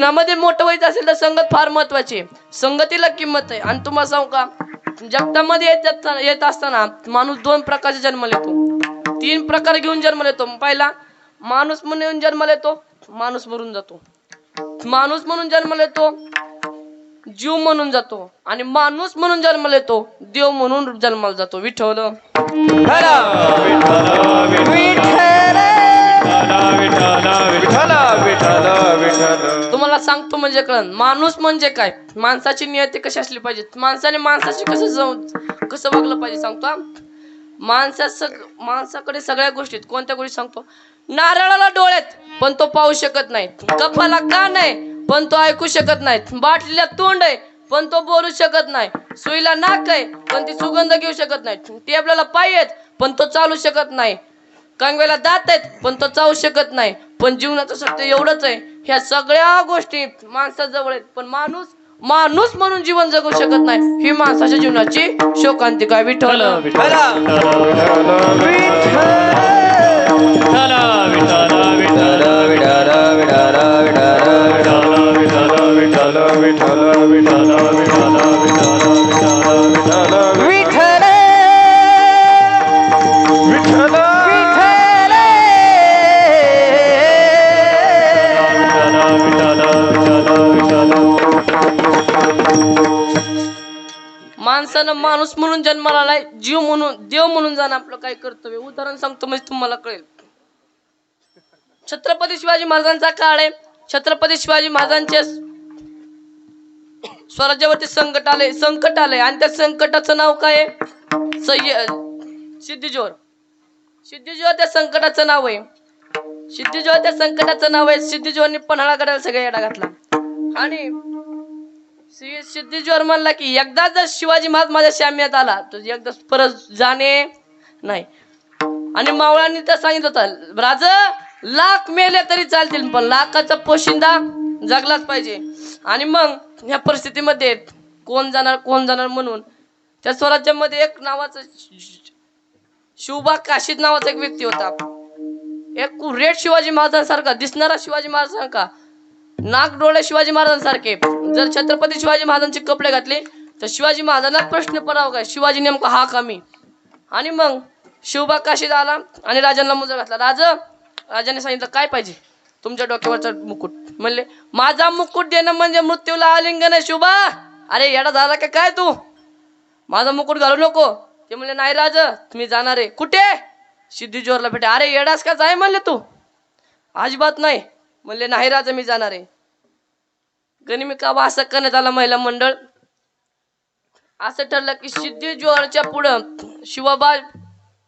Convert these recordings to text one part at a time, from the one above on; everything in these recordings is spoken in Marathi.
जीवनामध्ये मोठं व्हायचं असेल तर संगत फार महत्वाची आहे. संगतीला किंमत आहे. आणि तुम्हाला सांगू का? जगतामध्ये येत असताना- येत असताना माणूस दोन प्रकारचे जन्माला येतो. तीन प्रकार घेऊन जन्माला येतो. पहिला माणूस म्हणून येऊन जन्माला येतो. माणूस मरून जातो. माणूस म्हणून जन्माला येतो. जीव म्हणून जातो. आणि माणूस म्हणून जन्माला येतो. देव म्हणून जन्माला जातो. विठ्ठल. तुम्हाला सांगतो म्हणजे कळण माणूस म्हणजे काय? माणसाची नियती कशी असली पाहिजे? माणसाने माणसाशी कसं जाऊ कसं वागलं पाहिजे सांगतो माणसा सग माणसाकडे सगळ्या गोष्टीत कोणत्या गोष्टी सांगतो? नारळाला डोळ्यात पण तो पाहू शकत नाही. कपाला कान आहे पण तो ऐकू शकत नाही. बाटलीला तोंड आहे पण तो बोलू शकत नाही. सुईला नाक आहे पण ती सुगंध घेऊ शकत नाही. टेबलाला पाय आहेत पण तो चालू शकत नाही. कांगव्याला दात आहेत पण तो चावू शकत नाही. पण जीवनाचं सत्य एवढंच आहे ह्या सगळ्या गोष्टी माणसाजवळ आहेत. पण माणूस माणूस म्हणून जीवन जगू शकत नाही. ही माणसाच्या जीवनाची शोकांतिका विठ्ठल. माणसानं माणूस म्हणून जन्माला आलाय जीव म्हणून देव म्हणून जाणं आपलं काय कर्तव्य? उदाहरण सांगतो म्हणजे तुम्हाला कळेल. छत्रपती शिवाजी महाराजांचा काळ आहे. छत्रपती शिवाजी महाराजांचे स्वराज्यावरती संकट आले संकट आले आणि त्या संकटाचं नाव काय आहे? सय्य सिद्धीजोर सिद्धीजोर त्या संकटाचं नाव आहे. सिद्धीजोर त्या संकटाचं नाव आहे. सिद्धीजोरने पन्हाळा करायला सगळा येडा घातला. आणि श्री सिद्धीजोर म्हणला की एकदा जर शिवाजी महाराज माझ्या शाम्यात आला तर एकदा परत जाणे नाही. आणि मावळांनी तर सांगितलं होतं राज लाख मेले तरी चालतील पण लाखाचा पोशिंदा जगलाच पाहिजे. आणि मग ह्या परिस्थितीमध्ये कोण जाणार कोण जाणार म्हणून त्या स्वराज्यामध्ये एक नावाचं शिवबा काशीद नावाचा एक व्यक्ती होता. एक रेड शिवाजी महाराजांसारखा दिसणारा शिवाजी महाराजांसारखा नाक डोळे शिवाजी महाराजांसारखे. जर छत्रपती शिवाजी महाराजांचे कपडे घातले तर शिवाजी महाराजांना प्रश्न पडावा काय? शिवाजी नेमका हा कमी आणि मग शिवबा काशीद आला आणि राजांना मुजरा घातला. राज राजाने सांगितलं काय पाहिजे? तुमच्या डोक्यावरचा मुकुट. म्हणले माझा मुकुट देणं म्हणजे मृत्यूला आलिंगन आहे शिवबा. अरे येडा झाला का काय तू? माझा मुकुट घालू नको. ते म्हणले नाही राज तुम्ही जाणार आहे. कुठे? सिद्धीजोरला भेटे. अरे येडास का जाय? म्हणले तू. अजिबात नाही. म्हणले नाही राजा मी जाणार आहे. गणिमिका असं करण्यात आला महिला मंडळ. असं ठरलं की सिद्धी ज्वारच्या पुढं शिवबा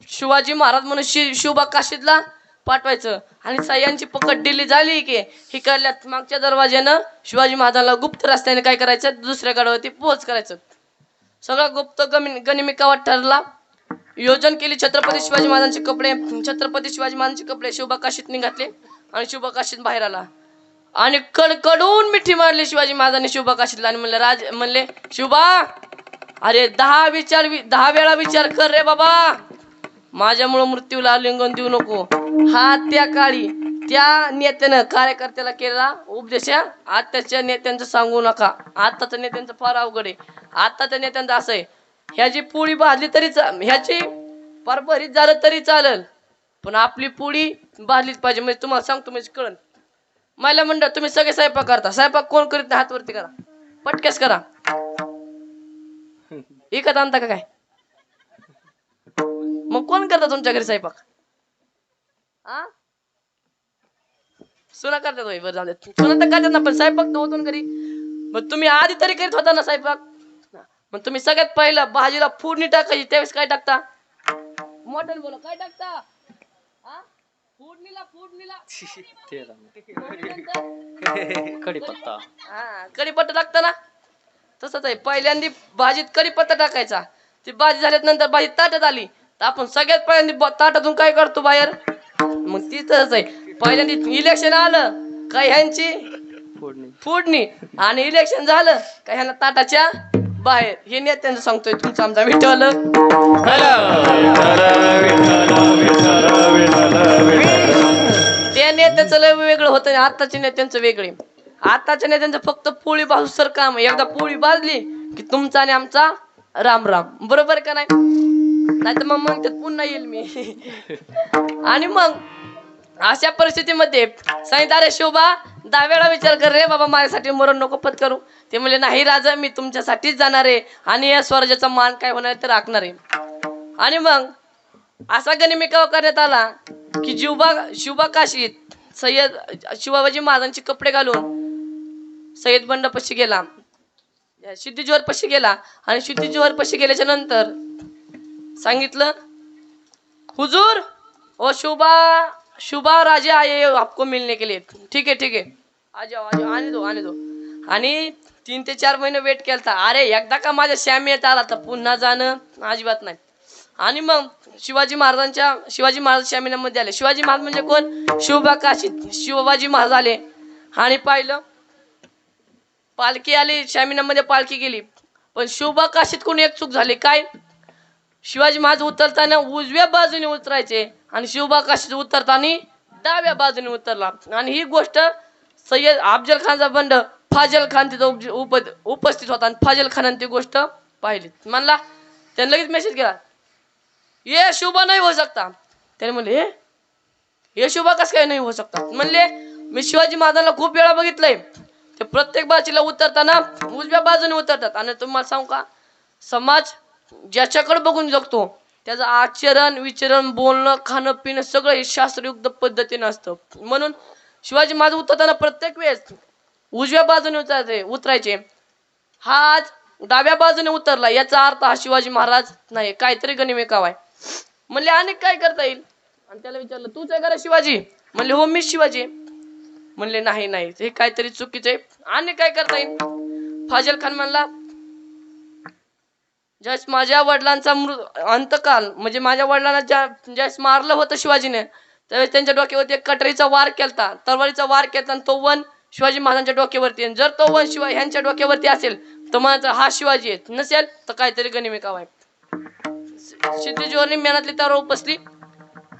शिवाजी महाराज म्हणून शि शिवबा काशीदला पाठवायचं. आणि सह्यांची पकड दिली झाली की हिकडल्या मागच्या दरवाज्यानं शिवाजी महाराजांना गुप्त रस्त्याने काय करायचं? दुसऱ्या गडावरती पोहोच करायचं. सगळा गुप्त गमी गणिमिकावर ठरला. योजन केली छत्रपती शिवाजी महाराजांचे कपडे. छत्रपती शिवाजी महाराजांचे कपडे शिवबा काशीत घातले आणि शुभकाशीत बाहेर आला. आणि कडकडून मिठी मारली शिवाजी महाराजांनी शिवबा आणि म्हणले राज म्हणले शुभा अरे दहा विचार दहा वेळा विचार कर रे बाबा. माझ्यामुळं मृत्यूला लिंगन देऊ नको. हा त्या काळी त्या नेत्यानं कार्यकर्त्याला केलेला उपदेश आताच्या नेत्यांचं सांगू नका. आताच्या नेत्यांचं फार अवघड आहे. आताच्या नेत्यांचं असं आहे. ह्याची पोळी भाजली तरी ह्याची परभरीत झालं तरी चालेल. पण आपली पोळी भाजलीच पाहिजे. म्हणजे तुम्हाला सांगतो म्हणजे कळन. महिला मंडळ तुम्ही सगळे स्वयंपाक करता. स्वयंपाक कोण करीत नाही हात वरती करा. पटकेस करा. एकच आणता का काय? मग कोण करता तुमच्या घरी स्वयंपाक? आ? सुना करतात होय, बरं जाऊ सुना तर करतात ना पण स्वयंपाक तर होतो घरी. मग तुम्ही आधी तरी करीत होता ना स्वयंपाक? मग तुम्ही सगळ्यात पहिलं भाजीला फोडणी टाकायची त्यावेळेस काय टाकता? मटण बोला काय टाकता? फोडणीला कडीपत्ता हा. कढीपत्ता टाकता ना तसंच आहे. पहिल्यांदा भाजीत कढीपत्ता टाकायचा. ती भाजी झाल्यानंतर भाजी ताटात आली. तर आपण सगळ्यात पहिल्यांदा ताटातून काय करतो बाहेर? मग ती तसंच आहे. पहिल्यांदा इलेक्शन आलं. काय ह्यांची? फोडणी. फोडणी. आणि इलेक्शन झालं. का ह्यांना ताटाच्या? बाहेर. हे नेत्यांचं सांगतोय तुमचं आमचा विठ्ठल. त्या नेत्याचं लय वेगळं होतं आणि आत्ताच्या नेत्यांचं वेगळे. आताच्या नेत्यांचं फक्त पोळी सर काम. आहे एकदा पोळी भाजली की तुमचा आणि आमचा राम राम. बरोबर का नाही? नाही तर मग मग त्यात पुन्हा येईल मी. आणि मग? अशा परिस्थितीमध्ये सांगितलं अरे शोभा दहा वेळा विचार कर रे बाबा माझ्यासाठी मरण नको पत्करू ते म्हणले नाही राजा मी तुमच्यासाठीच जाणार आहे आणि या स्वराज्याचा मान काय होणार ते राखणार आहे. आणि मग असा गणिमिकाव करण्यात आला की जिवबा शिवबा काशीत सय्यद शिवाबाजी महाराजांचे कपडे घालून सय्यद बंडपशी गेला. सिद्धीजोहर पशी गेला आणि सिद्धीजोहर पशी गेल्याच्यानंतर सांगितलं हुजूर ओ शोभा शुभा राजे आए आपको मिलने के लिए। ठीक है ठीक है। आ जाओ आ जाओ आने दो आने दो। आणि तीन ते चार महिने वेट केलता अरे एकदा का माझ्या श्याम येत आला तर पुन्हा जाणं अजिबात नाही। आणि मग शिवाजी महाराजांच्या शिवाजी महाराज श्यामिनामध्ये आले. शिवाजी महाराज म्हणजे कोण? शिवबा काशीत. शिवाजी महाराज आले. आणि पाहिलं. पालखी आली श्यामिनामध्ये पालखी गेली. पण शिवबा काशीत एक चूक झाली. काय? शिवाजी महाराज उतरताना उजव्या बाजूने उतरायचे. आणि शिवबा काशीत उतरताना डाव्या बाजूने उतरला. आणि ही गोष्ट सय्यद अफजल खानचा बंड फाजल खान तिथं उप उप उपस्थित होता आणि फाजल खानाने ती गोष्ट पाहिली. म्हणला त्याने लगेच मेसेज केला ये शुभा नाही होऊ शकता. त्याने म्हणले हे? हे शुभा कसं काय नाही होऊ शकता? म्हणले मी शिवाजी महाराजांना खूप वेळा बघितलंय. ते प्रत्येक बाजूला उतरताना उजव्या बाजूने उतरतात. आणि तुम्हाला सांगू का? समाज ज्याच्याकडे बघून जगतो त्याचं आचरण विचरण बोलणं खाणं पिणं सगळं हे शास्त्रयुक्त पद्धतीनं असतं. म्हणून शिवाजी महाराज उतरताना प्रत्येक वेळेस उजव्या बाजूने उतरायचे उतरायचे. हा आज डाव्या बाजूने उतरला याचा अर्थ हा शिवाजी महाराज नाही काहीतरी गणिमेकाव आहे. म्हणले अनेक काय करता येईल? आणि त्याला विचारलं तूच आहे का शिवाजी? म्हणले हो मी शिवाजी. म्हणले नाही नाही हे काहीतरी चुकीचं आहे. आणि काय करता येईल? फाजल खान म्हणला ज्यावेळेस माझ्या वडिलांचा मृ अंतकाल म्हणजे माझ्या वडिलांना ज्या ज्यावेळेस मारलं होतं शिवाजीने त्यावेळेस त्यांच्या डोक्यावरती एक कटरीचा वार केलता. तलवारीचा वार केलता आणि तो वन शिवाजी महाराजांच्या डोक्यावरती जर तो वन शिवाय ह्यांच्या डोक्यावरती असेल तर म्हणायचं हा शिवाजी आहे. नसेल तर काहीतरी गणिमिका आहे सिद्धीजीवरनी मेहनतली तर उपसली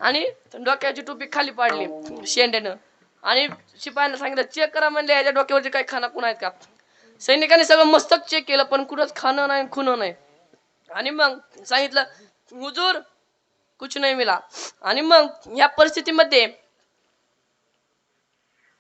आणि डोक्याची टोपी खाली पाडली शेंड्यानं. आणि शिपायांना सांगितलं चेक करा म्हणले याच्या डोक्यावरती काही खाना कुणा आहेत का? सैनिकांनी सगळं मस्तक चेक केलं पण कुठंच खाणं नाही खुणं नाही. आणि मग सांगितलं हुजूर कुछ नाही मिला. आणि मग या परिस्थितीमध्ये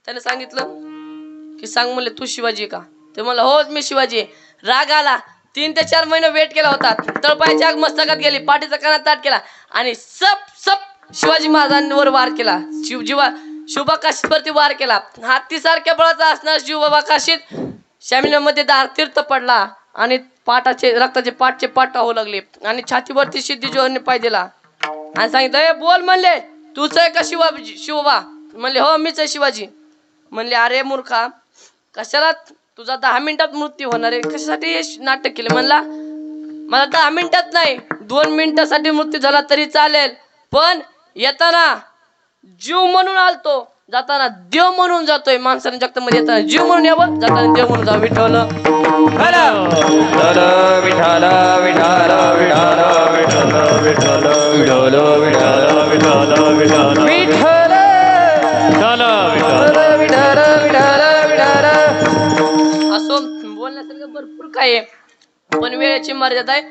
त्याने सांगितलं की सांग म्हणले तू शिवाजी का? ते म्हणलं हो मी शिवाजी राग आला. तीन ते चार महिने वेट केला होता. तळपायची आग मस्तकात गेली पाठीचा कानात ताट केला आणि सप सप शिवाजी महाराजांवर वार केला. शिवजीवा शुभाकाशीवरती वार केला. हत्तीसारख्या बळाचा असणार शिवबाबा काशीत शामिलामध्ये दार तीर्थ पडला आणि पाटाचे रक्ताचे पाटचे पाट टाहू लागले. आणि छातीवरती सिद्धी जोहरने पाय दिला आणि सांगितलं "ए, बोल म्हणले तूच आहे का शिवा शिवबा? म्हणले हो मीच आहे शिवाजी. म्हणले अरे मूर्खा कशाला तुझा दहा मिनिटात मृत्यू होणार आहे? कशासाठी हे नाटक केलं? म्हणला मला दहा मिनिटात नाही दोन मिनिटासाठी मृत्यू झाला तरी चालेल पण येताना जीव म्हणून आलतो. जाताना देव म्हणून जातोय माणसाने जगत मध्ये येताना जीव म्हणून यावं जाताना देव म्हणून जा विठ्ठल. विठाल विठाल विठाल विठाल विठाल विठाल विठाल असं बोलण्यासारखं भरपूर काय पण वेळेची मर्यादा आहे.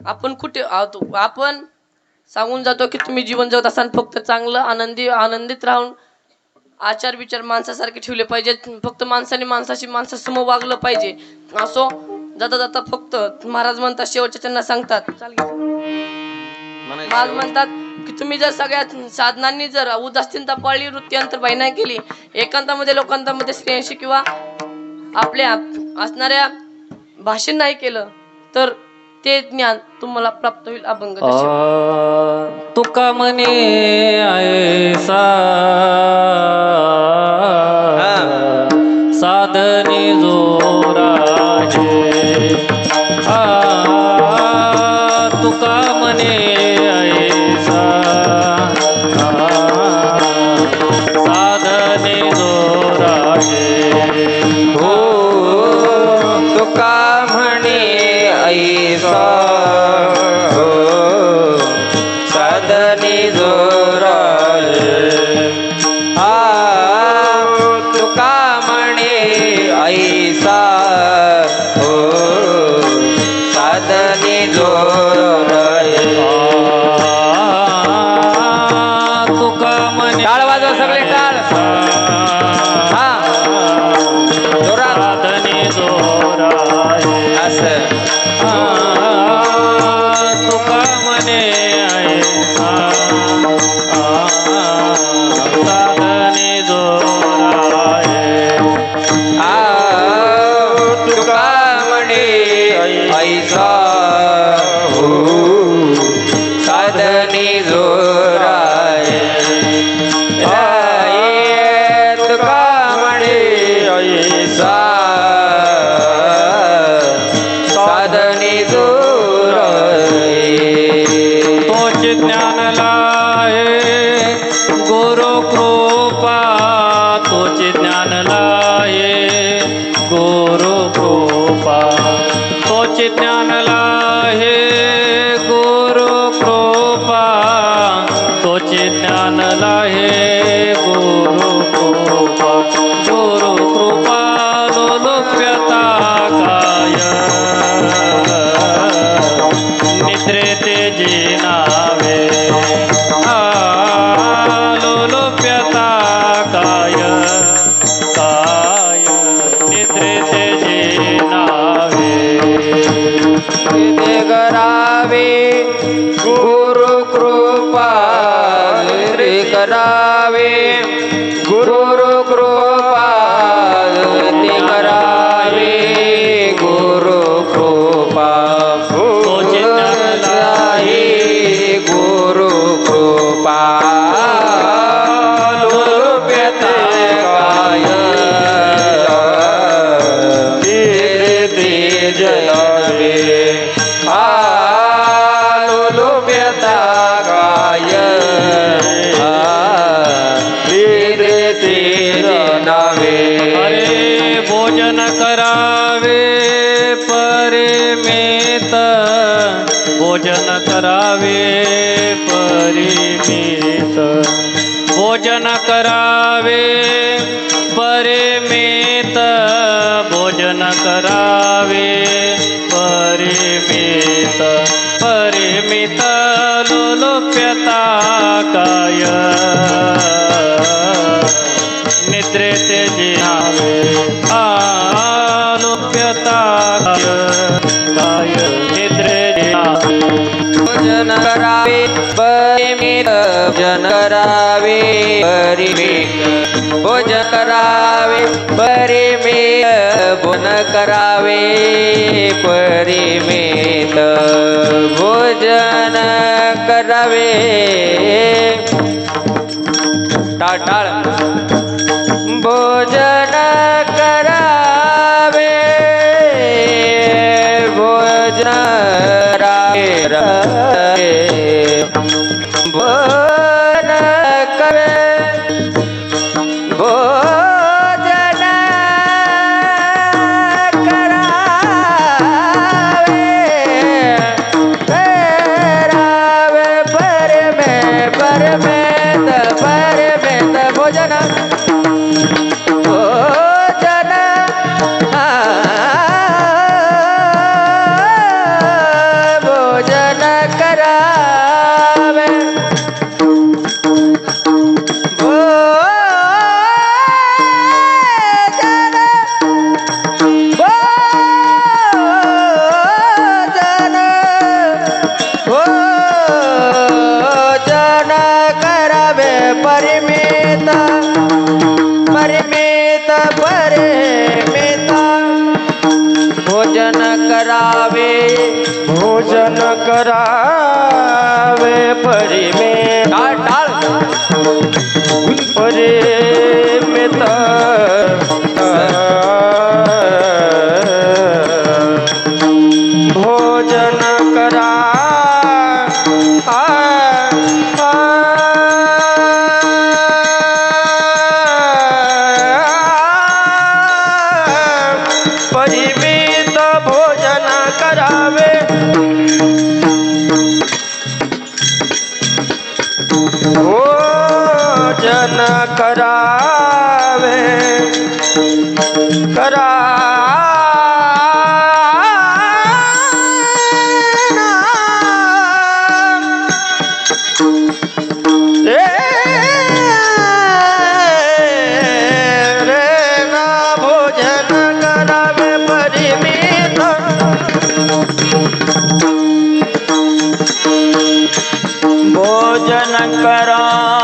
आपण कुठे आपण सांगून जातो की तुम्ही जीवन जगत असताना फक्त चांगलं आनंदी आनंदित राहून आचार विचार माणसासारखे ठेवले पाहिजेत. फक्त माणसाने माणसाशी माणसासमोर वागलं पाहिजे. असो जाता जाता फक्त महाराज म्हणतात शेवटच्या त्यांना सांगतात. महाराज म्हणतात की तुम्ही जर सगळ्यात साधनांनी जर उदासीनता पाळली वृत्ती अंतर्बाही नाही केली एकांतामध्ये लोकांतामध्ये स्त्रियांशी किंवा आपल्या असणाऱ्या भाषण नाही केलं तर ते ज्ञान तुम्हाला प्राप्त होईल अभंग तुका म्हणे ऐसा साधने The Adanizo. करता काय? निद्रेते जिनावे आलोक्यता काय? काय? निद्रे भजन करावे परिमित भजन करावे परिमित भोजन करावे परिमित भोजन करावे परिमित भोजन டாடா. भोजन करावे भोजन करावे परी में डाल भोजन करा।